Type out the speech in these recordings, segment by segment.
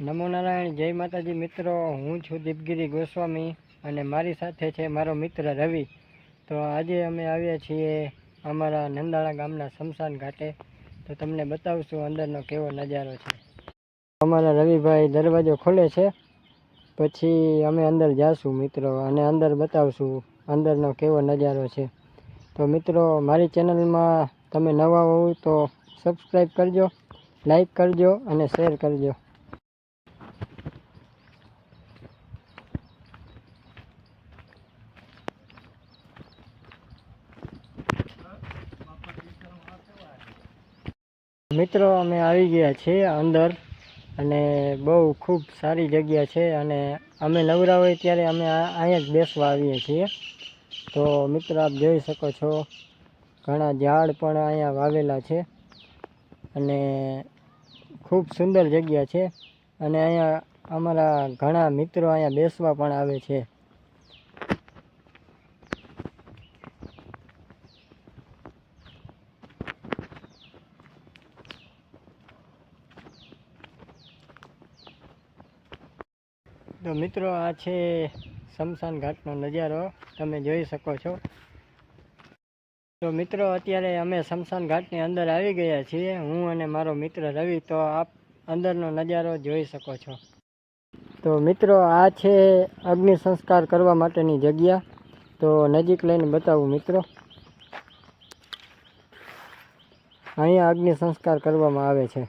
નમો નારાયણ, જય માતાજી મિત્રો. હું છું દીપગીરી ગોસ્વામી અને મારી સાથે છે મારો મિત્ર રવિ. તો આજે અમે આવ્યા છીએ અમારા નંદાળા ગામના શમશાન ઘાટે. તો તમને બતાવશું અંદરનો કેવો નજારો છે. અમારા રવિભાઈ દરવાજો ખોલે છે. પછી અમે અંદર જાશું મિત્રો અને અંદર બતાવશું અંદરનો કેવો નજારો છે. તો મિત્રો, મારી ચેનલમાં તમે નવા હોવ તો સબસ્ક્રાઈબ કરજો લાઈક કરજો અને શેર કરજો. મિત્રો, અમે આવી ગયા છીએ અંદર અને બહુ ખૂબ સારી જગ્યા છે અને અમે નવરા હોય ત્યારે અમે અહીંયા જ બેસવા આવીએ છીએ. તો મિત્રો, આપ જોઈ શકો છો, ઘણા ઝાડ પણ અહીંયા વાવેલા છે અને ખૂબ સુંદર જગ્યા છે. અને અહીંયા અમારા ઘણા મિત્રો અહીંયા બેસવા પણ આવે છે. તો મિત્રો, આ છે શમશાન ઘાટનો નજારો. તમે જોઈ શકો છો. તો મિત્રો, અત્યારે અમે શમશાન ઘાટની અંદર આવી ગયા છીએ. હું અને મારો મિત્ર રવિ, તો આપ અંદરનો નજારો જોઈ શકો છો. તો મિત્રો, આ છે અગ્નિ સંસ્કાર કરવા માટેની જગ્યા. તો નજીક લઈને બતાવું મિત્રો. અહીંયા અગ્નિ સંસ્કાર કરવામાં આવે છે.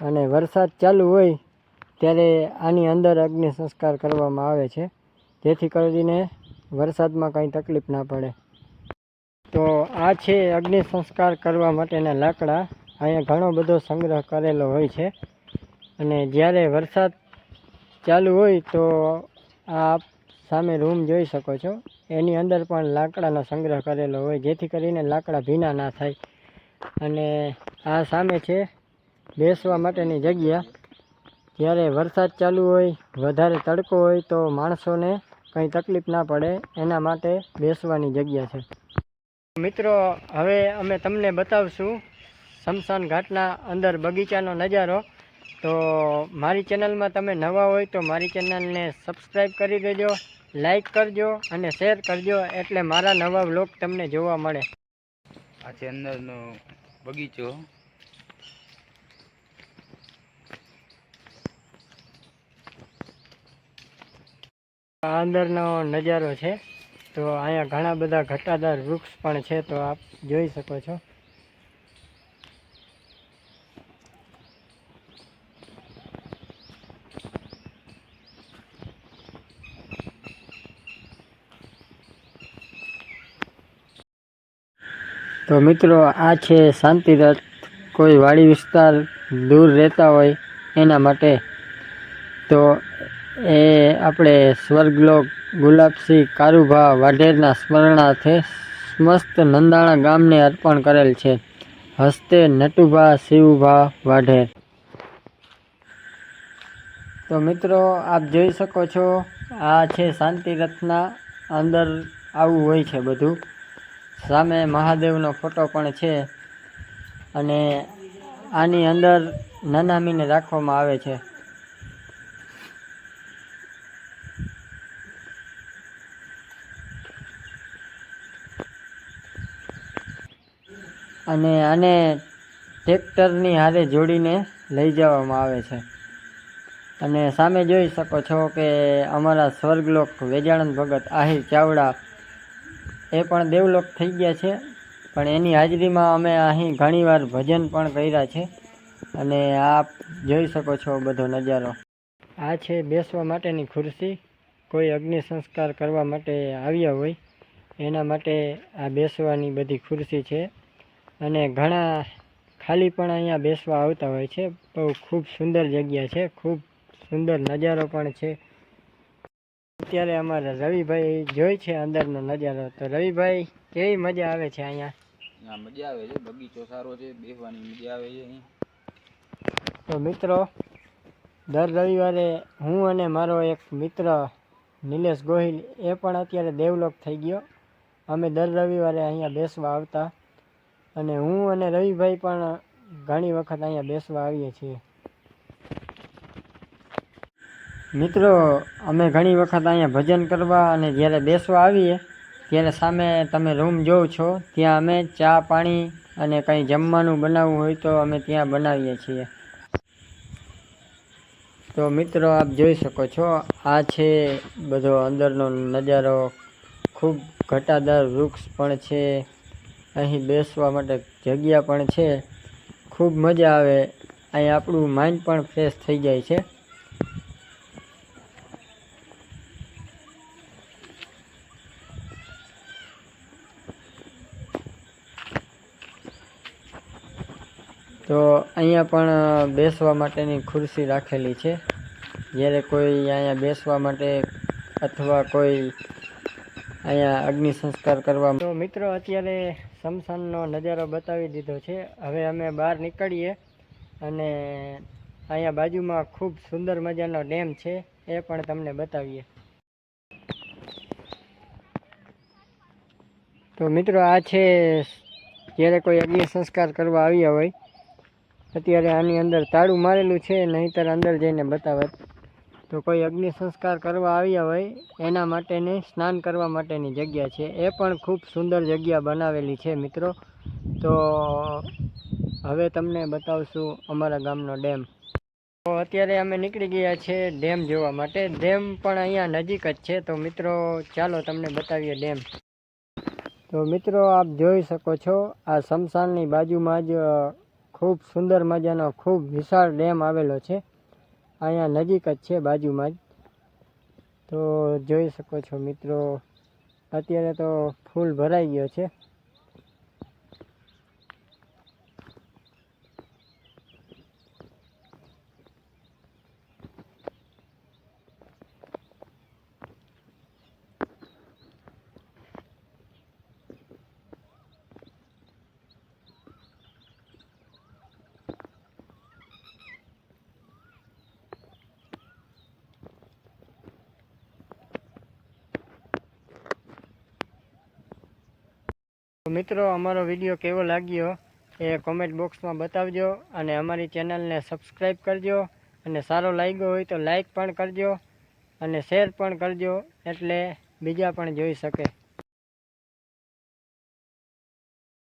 અને વરસાદ ચાલુ હોય ત્યારે આની અંદર અગ્નિ સંસ્કાર કરવામાં આવે છે. જેથી કરીને વરસાદમાં કંઈ તકલીફ ના પડે. તો આ છે અગ્નિ સંસ્કાર કરવા માટેના લાકડા. અહીંયા ઘણો બધો સંગ્રહ કરેલો હોય છે. અને જ્યારે વરસાદ ચાલુ હોય તો આપ સામે રૂમ જોઈ શકો છો. એની અંદર પણ લાકડાનો સંગ્રહ કરેલો હોય, જેથી કરીને લાકડા ભીના ના થાય. અને આ સામે છે બેસવા માટેની જગ્યા. જ્યારે વરસાદ ચાલુ હોય, વધારે તડકો હોય તો માણસોને કંઈ તકલીફ ના પડે, એના માટે બેસવાની જગ્યા છે. મિત્રો, હવે અમે તમને બતાવશું શમશાન ઘાટના અંદર બગીચાનો નજારો. તો મારી ચેનલમાં તમે નવા હોય તો મારી ચેનલને સબસ્ક્રાઈબ કરી દેજો લાઈક કરજો અને શેર કરજો એટલે મારા નવા વ્લોગ તમને જોવા મળે. આ અંદરનો બગીચો. અંદરનો નજારો છે. તો અહીંયા ઘણા બધા ઘટાદાર વૃક્ષ પણ છે, તો આપ જોઈ શકો છો. તો મિત્રો, આ છે શાંતિરથ. કોઈ વાડી વિસ્તાર દૂર રહેતા હોય એના માટે તો એ આપણે સ્વર્ગલોક ગુલાબસિંહ કારુભા વાઢેરના સ્મરણાર્થે સમસ્ત નંદાણા ગામને અર્પણ કરેલ છે. હસ્તે નટુભા શિવભા વાઢેર તો મિત્રો, આપ જોઈ શકો છો, આ છે શાંતિરથના અંદર આવું હોય છે બધું. સામે મહાદેવનો ફોટો પણ છે અને આની અંદર નનામીને રાખવામાં આવે છે. અને આને ટ્રેક્ટરની હારે જોડીને લઈ જવામાં આવે છે. અને સામે જોઈ શકો છો કે અમારા સ્વર્ગલોક વેજાણંદ ભગત આહિર ચાવડા એ પણ દેવલોક થઈ ગયા છે. પણ એની હાજરીમાં અમે અહીં ઘણીવાર ભજન પણ કર્યા છે. અને આપ જોઈ શકો છો બધો નજારો. આ છે બેસવા માટેની ખુરશી. કોઈ અગ્નિ સંસ્કાર કરવા માટે આવ્યા હોય, એના માટે આ બેસવાની બધી ખુરશી છે. અને ઘણા ખાલી પણ અહીંયા બેસવા આવતા હોય છે. બહુ ખૂબ સુંદર જગ્યા છે. ખૂબ સુંદર નજારો પણ છે. અત્યારે અમારા રવિભાઈ જોઈ છે અંદરનો નજારો. તો રવિભાઈ કેવી મજા આવે છે અહીંયા? મજા આવે છે. બગીચો સારો છે. બેસવાની મજા આવે છે તો મિત્રો દર રવિવારે હું અને મારો એક મિત્ર નિલેશ ગોહિલ એ પણ અત્યારે દેવલોક થઈ ગયો. અમે દર રવિવારે અહીંયા બેસવા આવતા. અને હું અને રવિભાઈ પણ ઘણી વખત અહીંયા બેસવા આવીએ છીએ. મિત્રો, અમે ઘણી વખત અહીંયા ભજન કરવા અને જ્યારે બેસવા આવીએ, ત્યારે સામે તમે રૂમ જોવો છો, ત્યાં અમે ચા પાણી અને કંઈ જમવાનું બનાવવું હોય તો અમે ત્યાં બનાવીએ છીએ. તો મિત્રો, આપ જોઈ શકો છો, આ છે બધો અંદરનો નજારો. ખૂબ ઘટાદાર વૃક્ષ પણ છે. અહીં બેસવા માટે જગ્યા પણ છે. ખૂબ મજા આવે. અહીં આપણું માઇન્ડ પણ ફ્રેશ થઈ જાય છે. તો અહીંયા પણ બેસવા માટેની ખુરશી રાખેલી છે. જ્યારે કોઈ અહીંયા બેસવા માટે અથવા કોઈ અહીંયા અગ્નિ સંસ્કાર કરવા તો મિત્રો, અત્યારે શમશાનનો નજારો બતાવી દીધો છે. હવે અમે બહાર નીકળીએ અને અહીંયા બાજુમાં ખૂબ સુંદર મજાનો ડેમ છે, એ પણ તમને બતાવીએ. તો મિત્રો, આ છે જ્યારે કોઈ અગ્નિ સંસ્કાર કરવા આવ્યા હોય, અત્યારે આની અંદર તાળું મારેલું છે, નહીંતર અંદર જઈને બતાવત. તો કોઈ અગ્નિ સંસ્કાર કરવા આવ્યા હોય, એના માટેની સ્નાન કરવા માટેની જગ્યા છે. એ પણ ખૂબ સુંદર જગ્યા બનાવેલી છે મિત્રો. તો હવે તમને બતાવશું અમારા ગામનો ડેમ. તો અત્યારે અમે નીકળી ગયા છે ડેમ જોવા માટે. ડેમ પણ અહીંયા નજીક જ છે. તો મિત્રો, ચાલો તમને બતાવીએ ડેમ. તો મિત્રો, આપ જોઈ શકો છો, આ શમશાનની બાજુમાં જ ખૂબ સુંદર મજાનો, ખૂબ વિશાળ ડેમ આવેલો છે. અહીંયા નજીક જ છે બાજુમાં જ. તો જોઈ શકો છો મિત્રો, અત્યારે તો ફૂલ ભરાઈ ગયો છે. મિત્રો, અમારો વીડિયો કેવો લાગ્યો એ કોમેન્ટ બોક્સમાં બતાવજો અને અમારી ચેનલને સબસ્ક્રાઈબ કરજો અને સારો લાગ્યો હોય તો લાઈક પણ કરજો અને શેર પણ કરજો એટલે બીજા પણ જોઈ શકે.